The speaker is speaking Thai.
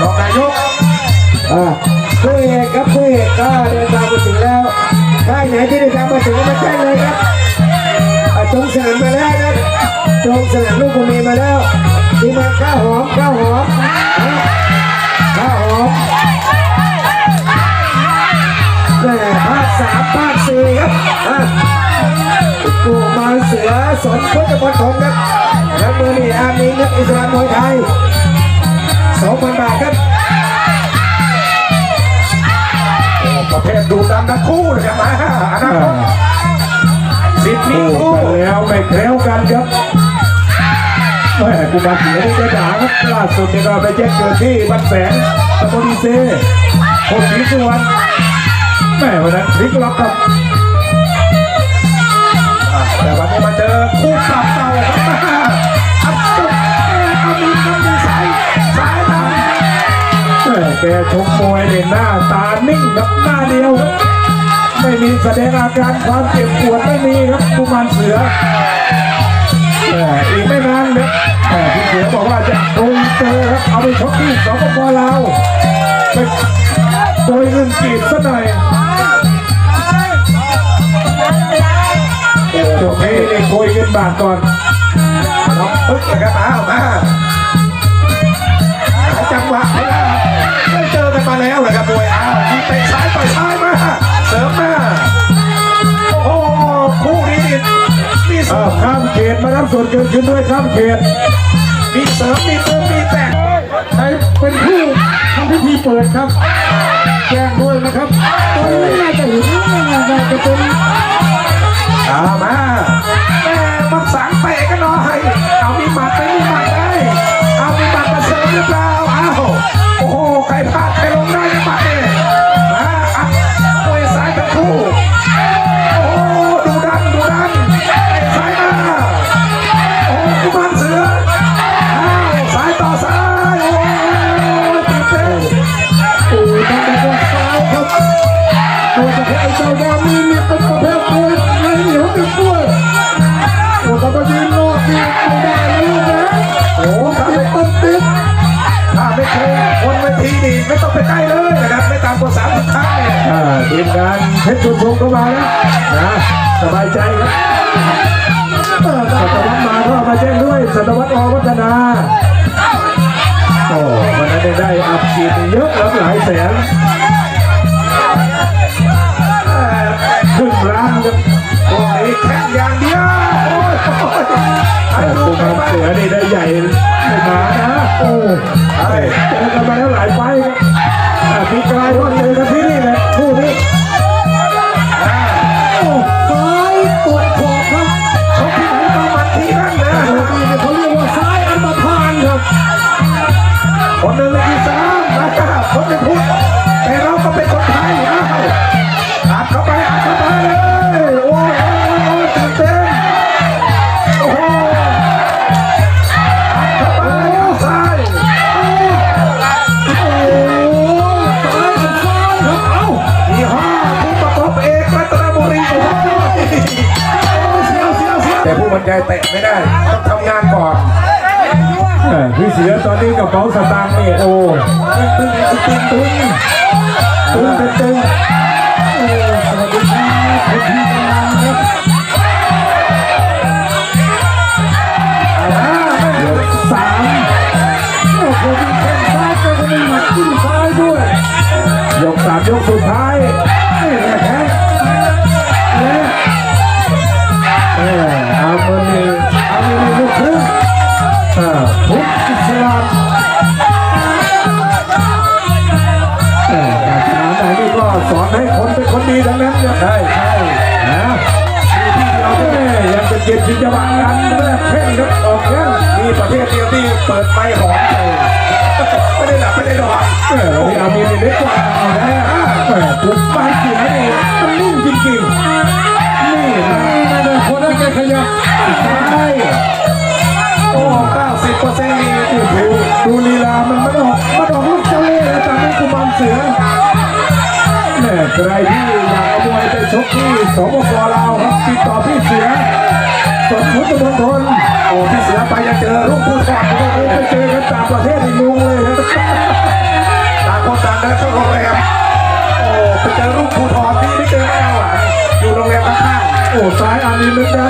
รองนายกอ่าผู้เอกครับผู้เอกก็เดินทางมาถึงแล้วค่ายไหนที่เดินทางมาถึงก็มาแจ้งเลยครับจงสนานมาแล้วนะจงสนานลูกบุญมีมาแล้วทีมงานข้าวหอมข้าวหอมข้าวหอมแม่ภาคสามภาคสี่ครับอ่ากูมาเสือสนพุทธปฐมครับแล้วมือนี่อามีนักอิสลามมวยไทย สองพันบาทครับประเภทดูดันทั้งคู่นะครับมาอนาคตสิบมีคู่คู่แล้วไม่แคล้วกันครับแม่กูมาเสียนี่จะดาครับล่าสุดเนี่ยก็ไปแจ้งเกิดที่บันแสงตะบนอีเซ่โคตรศรีสุวรรณแม่วันนั้นพลิกล็อกครับ แกชกมวยเนี่ยหน้าตานิ่งครับหน้าเดียวครับไม่มีแสดงอาการความเจ็บปวดไม่มีครับกุมารเสือแม่อีกไม่นานครับแม่พี่เสือบอกว่าจะโดนเจอครับเอาไปชกที่สปปลาวไปโดยเงินกีบซะหน่อยจบนี้นี่คุยกันบาทก่อนน้องปึ๊กนะครับมามา มเขตมารับส่วนเกินขึ้นด้วยข้ามเขตมีเสริมมีเติมมีแตกใครเป็นผู้ทำพิธีเปิดครับ แจ้งด้วยนะครับตอนนี้น่าจะเห็นว่าน่าจะเป็นเอามาแม่มักสังเตะกันหน่อยเอามีหมัดไหมมีหมัดได้เอามีหมัดมาเสริมหรือเปล่าอ้าวโอ้โหใครพลาดใครลงได้ในหมัดเนี่ยมาอะมวยซ้ายทั้งคู่ ต้องไปใกล้เลยนะครับไม่ต่ำกว่าสามสิบครั้งเนี่ยอ่าทีมงานเพชรชุมชนเข้ามาแล้วนะสบายใจครับเออสัตวัตมาก็มาแจ้งด้วยสัตวัตอวัฒนาโอ้วันนั้นได้ได้อัดฉีดเยอะแล้วหลายแสน ครับพวกนี้แข่งอย่างเดียวโอ้ยไอ้แต่ดูตัวไปมันบ้าเสือนี่ได้ใหญ่ไม่มานะโอ้เฮ้ยเจอกันมาแล้วหลายไฟครับพี่กลายก็เจอกันที่นี่แหละคู่นี้ซ้ายตรวจขอบครับชกที่ไหนต้องมันที่นั่นนะเขาเรียกว่าซ้ายอันตรพานครับคนนึง แต่ผู้บรรยายเตะไม่ได้ ต้องทำงานก่อนเออพี่เสือตอนนี้กระเป๋าสตางค์นี่โอ้ตึงตึงตึงตึงตึงตึงโอ้สวัสดีครับพี่กำลังครับยกสามโอ้โหมีแข้งซ้ายก็มีหมัดจิ้มซ้ายด้วย ยกสามยกสุดท้าย เนี่ยยังเป็นเกมชิงจังหวะกันแรกเพ่งครับออกแข้งมีประเทศเดียวที่เปิดไฟหอมเลยไม่ได้หลับไม่ได้นอนเออวันนี้อามีเล็กกว่าเอาได้อะแหมปุ๊บไปเสียนี่มันนิ่งจริงๆนี่นะนี่นะคนนั้นแกขยับใช่โอ้เก้าสิบเปอร์เซ็นต์นี่โอ้โหดูลีลามันมันออกมันออกลูกเจ้าเล่ห์นะจากนี้กุมารเสือแหมใครที่อยากเอามวยไปชกที่สปปลาวครับติดต่อ พุทธทนโอ้ที่เสียไปยังเจอลูกผู้สอบไม่เจอกันจางประเทศอีกลุงเลยนะต่างคนต่างเดินเข้าโรงแรมโอ้ไปเจอลูกผู้ทอนนี่ไม่เจอแล้วอะอยู่โรงแรมข้างๆโอ้ซ้ายอันนี้เลึกนะ